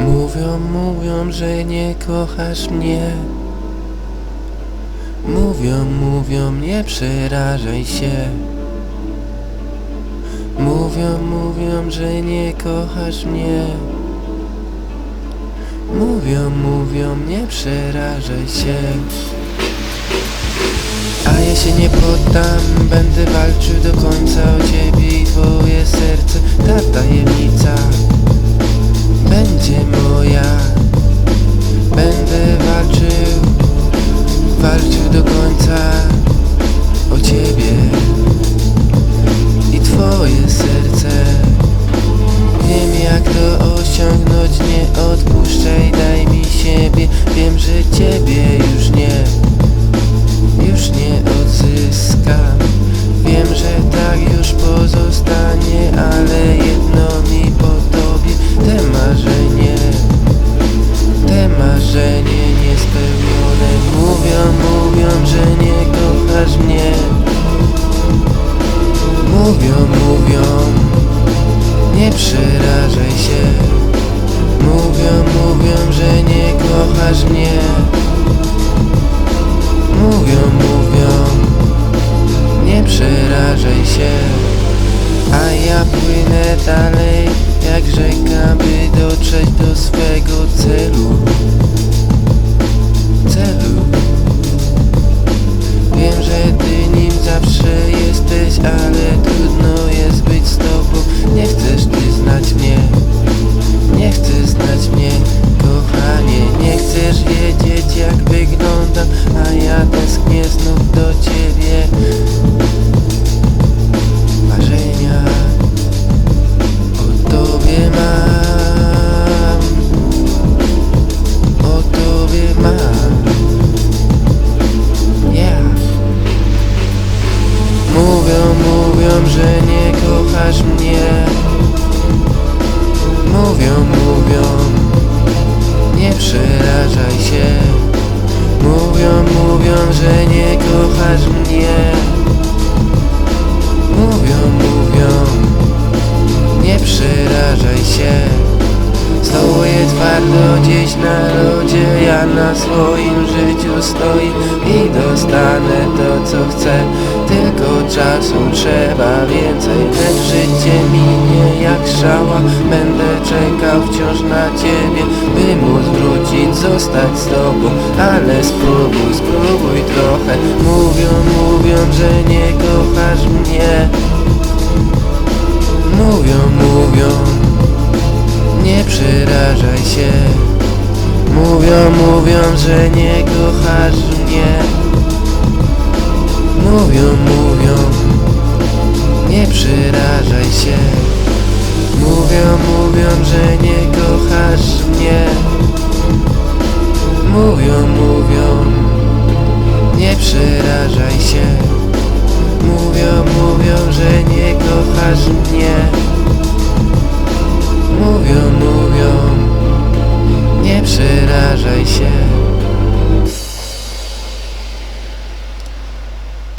Mówią, mówią, że nie kochasz mnie. Mówią, mówią, nie przerażaj się. Mówią, mówią, że nie kochasz mnie. Mówią, mówią, nie przerażaj się. A ja się nie poddam, będę walczył do końca o ciebie i twoje serce. Ta tajemnica walczył do końca o ciebie i twoje serce nie przerażaj się. Mówią, mówią, że nie kochasz mnie. Mówią, mówią, nie przerażaj się. A ja płynę dalej jak rzeka, by dotrzeć do swego celu przerażaj się. Mówią, mówią, że nie kochasz mnie Twardo gdzieś na lodzie Ja na swoim życiu stoję I dostanę to co chcę Tylko czasu trzeba więcej. Lecz życie minie jak szała Będę czekał wciąż na ciebie By móc wrócić, zostać z tobą. Ale spróbuj, spróbuj trochę. Mówią, mówią, że nie kochasz mnie Dlaczego mówią, że nie kochasz mnie? Mówią, mówią Nie przerażaj się. Mówią, mówią, że nie kochasz mnie. Mówią, mówią Nie przerażaj się. Mówią, mówią, że nie kochasz mnie.